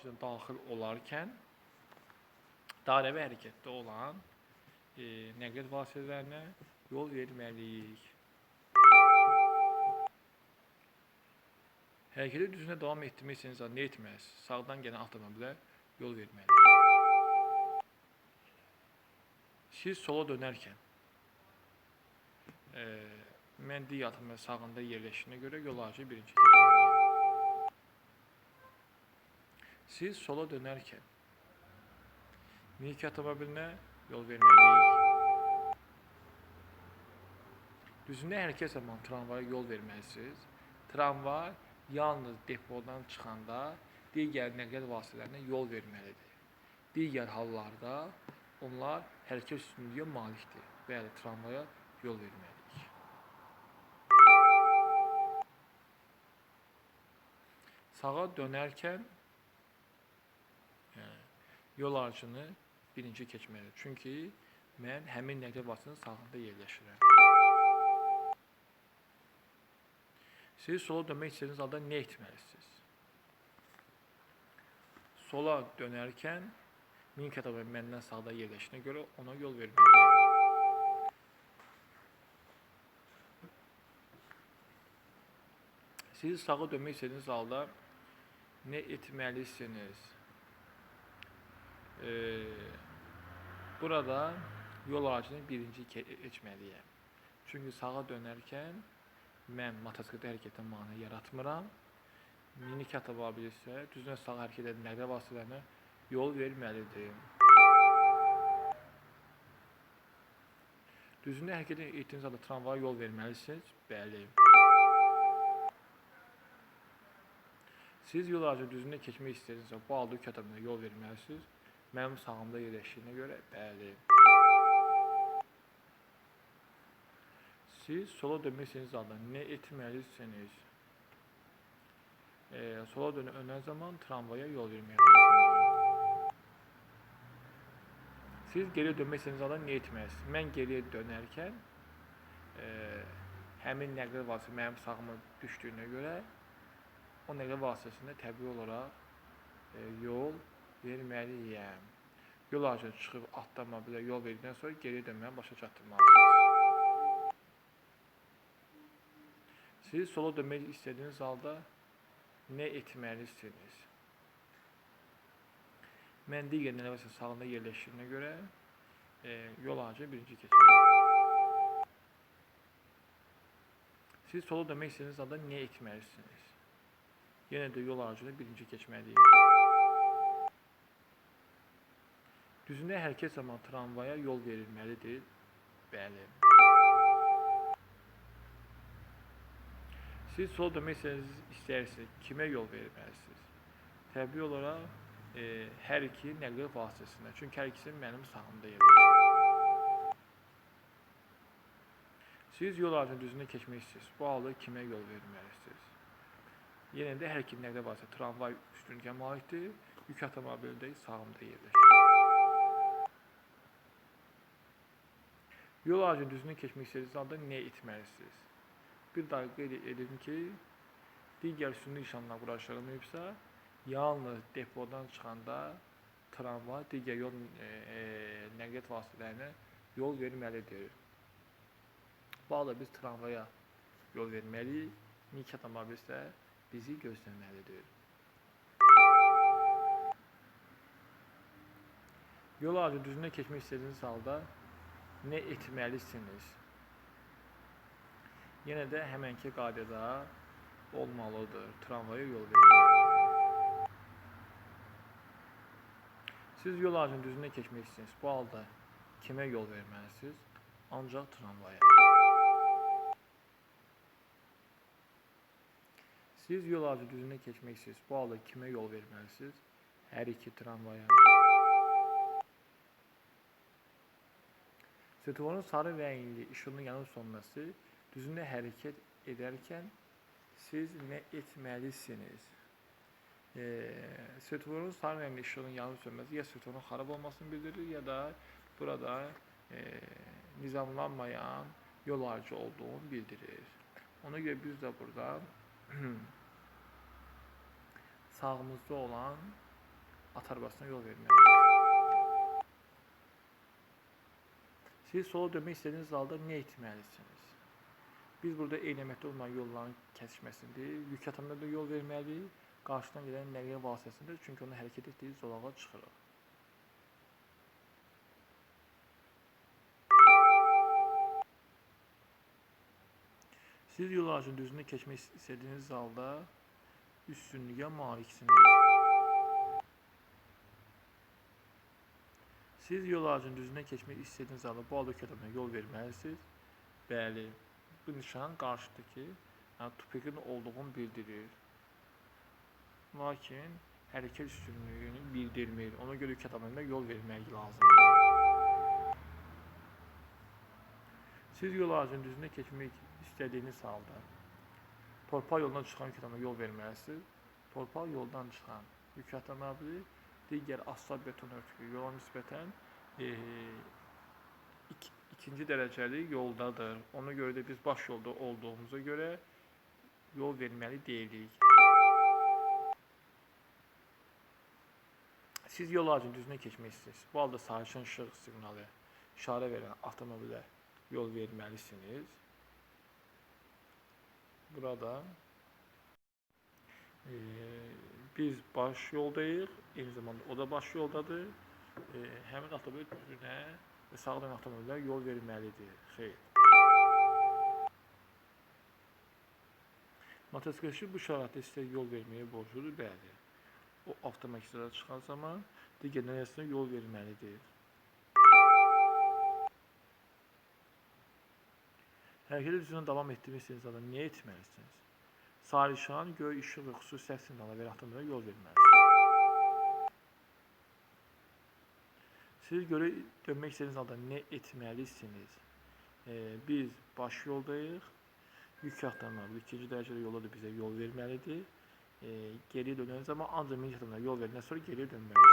içine daxil olarkən dairəvi hərəkətdə olan e, nəqliyyat vasitələrinə yol verməliyik. Hərəkəti düzünə davam etdirmək istəyiniz nə etməlisiniz? Sağdan gələn avtomobilə yol verməlisiniz. Siz sola dönərkən e, mən digər sağında yerləşdiyinə görə yol ayrıcı birinci keçməliyəm. Siz sola dönərkən minik avtomobilinə yol verməliyik. Düzündə hərəkət zamanı tramvaya yol verməlisiniz. Tramvay yalnız depodan çıxanda digər nəqliyyat vasitələrinə yol verməlidir. Digər hallarda onlar hərəkət üstünlüyə malikdir. Bəli, tramvaya yol verməliyik. Sağa dönərkən yol ayrıcını birinci keçməlidir. Çünki mən həmin nəqliyyat vasitəsinin sağında yerləşirəm. Siz sola dönmək istədiyiniz halda nə etməlisiniz? Sola dönərkən minik avtomobil məndən sağda yerləşdiyinə görə ona yol verməliyəm. Siz sağa dönmək istədiyiniz halda nə etməlisiniz? Ee, burada yol ağacını birinci ke- keçməliyəm. Çünki sağa dönərkən mən motosikletdə hərəkətə mane yaratmıram. Minik avtomobil isə düzünə sağ hərəkət edən nəqliyyat yol verməlidir. Düzündə hərəkət etdiyiniz halda tramvaya yol verməlisiniz? Bəli. Siz yol ayrıcı düzündə keçmək istəyirsinizsə, bu halda adamına yol verməlisiniz. Mənim sağımda yerləşdiyinə görə bəli. Siz sola dönmək istədiyiniz halda nə etməlisiniz? E, sola dönə önən zaman tramvaya yol lazımdır. Siz geriyə dönmək istədiyiniz halda nə etməlisiniz? Mən geriyə dönərkən e, həmin nəqliyyat vasitəsi mənim sağıma düşdüyünə görə o nəqliyyat vasitəsində təbii olaraq e, yol verməliyəm. Yol ayrıcı çıxıb avtomobilə yol verdikdən sonra geriyə dönməyə başa çatdırmalısınız. Siz sola dönmək istədiyiniz halda nə etməlisiniz? Mən digər nəvəsə sağında yerləşdiyinə görə e, yol ağacı birinci keçməliyəm. Siz sola dönmək istədiyiniz halda nə etməlisiniz? Yenə də yol ağacını birinci keçməliyik. Düzündə hərəkət zamanı tramvaya yol verilməlidir. Bəli. Siz sola dönmək istəyirsiniz, kimə yol verməlisiniz? Təbii olaraq e, hər iki nəqliyyat vasitəsində. Çünki hər ikisi mənim sağımda yerləşir. Siz yol ayrıcının düzündə keçmək istəyirsiniz. Bu halda kimə yol verməlisiniz? Yenə də hər iki nəqliyyat vasitəsi tramvay üstünlüyə malikdir. Yük avtomobili də sağımda yerləşir. Yol ayrıcının düzündə keçmək istədiyiniz halda nə etməlisiniz? Bir daha qeyd edim ki, digər süni nişanlar quraşdırılmayıbsa, yalnız depodan çıxanda tramvay digər yol e, e, nəqliyyat vasitələrinə yol verməlidir. Halda biz tramvaya yol verməliyik, minik avtomobil isə bizi gözləməlidir. Yol ayrıcı düzündə keçmək istədiyiniz halda nə etməlisiniz? Yenə də həmənki qaydada olmalıdır. Tramvaya yol verilməlidir. Siz yol ayrıcının düzündə keçmək istəyirsiniz. Bu halda kimə yol verməlisiniz? Ancaq tramvaya. Siz yol ayrıcı düzündə keçmək istəyirsiniz. Bu halda kimə yol verməlisiniz? Hər iki tramvaya. Svetoforun sarı rəngli işığının yanıb sönməsi düzündə hərəkət edərkən siz nə etməlisiniz? E, svetoforun sarı rəngli işığının yanıb sönməsi ya svetoforun xarab olmasını bildirir, ya da burada e, nizamlanmayan yol ayrıcı olduğunu bildirir. Ona görə biz də burada sağımızda olan at yol verməlisiniz. Siz sola dönmək istədiyiniz halda nə etməlisiniz? Biz burada eyləməkdə olmayan yolların kəsişməsində yük atanlara da yol verməliyik, qarşıdan gələn nəqliyyat vasitəsində, çünki onun hərəkət etdiyi zolağa çıxırıq. Siz yol ağacının düzünü keçmək istədiyiniz halda üstünlüyə maliksiniz. Siz yol ağacının düzündən keçmək istədiyiniz halda bu halda adamına yol verməlisiniz. Bəli, bu nişan qarşıdakı yəni, tupikin olduğunu bildirir. Lakin hərəkət üstünlüyünü bildirmir. Ona görə adamına yol vermək lazımdır. Siz yol ağacının düzündə keçmək istədiyiniz halda torpaq yoldan çıxan adamına yol verməlisiniz. Torpaq yoldan çıxan yük avtomobili diğer asla beton örtülü yola nispeten e, ik, ikinci dereceli yoldadır. Ona göre de biz baş yolda olduğumuza göre yol vermeli değilik. Siz yol ağacının düzüne geçmişsiniz. Bu halda sarışın ışık signalı işare veren avtomobile yol vermelisiniz. Burada e, biz baş yoldayıq, eyni zamanda o da baş yoldadır. E, həmin avtomobil düzünə və sağdan avtomobillər yol verməlidir. Xeyr. Motosikletçi bu şəraitdə sizə yol verməyə borcludur, bəli. O avtomagistrala çıxan zaman digər nəzərinə yol verməlidir. Hərəkət üzrə davam etdirirsiniz adam niyə etməlisiniz? Sarışan, göy işıq və xüsusi səs siqnalı avtomobilə yol verməlisiniz. Siz görə dönmək istədiyiniz halda nə etməlisiniz? E, biz baş yoldayıq. Yük avtomobili ikinci dərəcəli yolda da bizə yol verməlidir. E, geriyə dönən zaman ancaq minik yol verəndən sonra geriyə dönməlisiniz.